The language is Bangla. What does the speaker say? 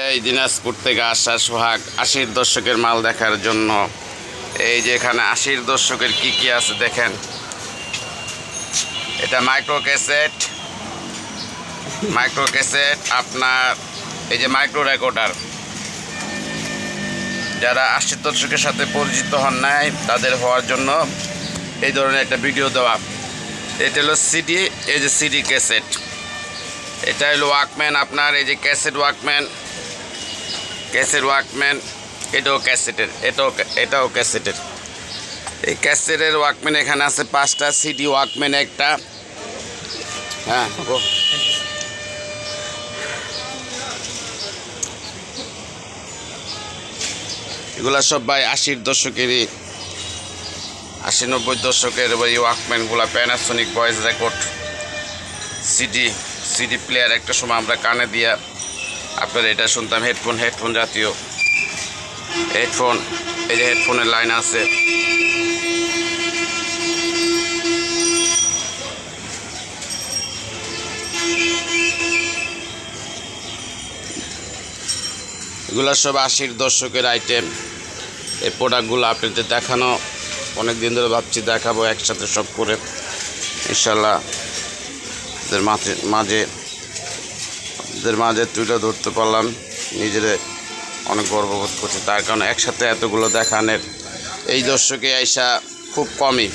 এই দিনাজপুর থেকে আসা সোহাগ আশির দশকের মাল দেখার জন্য। এই যে এখানে আশির দশকের কি কি আছে দেখেন। এটা মাইক্রো ক্যাসেট। মাইক্রো ক্যাসেট আপনার এই যে মাইক্রো রেকর্ডার। যারা আশির দশকের সাথে পরিচিত হন নাই, তাদের হওয়ার জন্য এই ধরনের একটা ভিডিও দেওয়া। এটা হলো সিডি এই যে সিডি ক্যাসেট। এটা হলো ওয়াকম্যান, আপনার এই যে ক্যাসেট ওয়াকম্যান। ক্যাসেট ওয়াকম্যান এটাও ক্যাসেটের, এটাও এটাও ক্যাসেটের। এই ক্যাসেটের ওয়াকম্যান এখানে আছে, পাঁচটা সিডি ওয়াকম্যান একটা। হ্যাঁ ও এগুলা সব ভাই আশির দশকেরই, আশি নব্বই দশকের ওই ওয়াকম্যানগুলা Panasonic voice record CD CD player একটা সময় আমরা কানে দিয়া আপনার এটা শুনতাম, হেডফোন হেডফোন জাতীয়। হেডফোন, এই যে হেডফোনের লাইন আছে। এগুলো সব আশির দর্শকের আইটেম এই প্রোডাক্টগুলো আপনাদের দেখানো অনেক দিন ধরে ভাবছি দেখাবো একসাথে সব করে। ইনশাল্লাহ মাঝে নিজেদের মাঝে তুলে ধরতে পারলাম নিজেদের অনেক গর্ববোধ করছে। তার কারণ একসাথে এতগুলো দেখানের এই দর্শকে আইসা খুব কমই।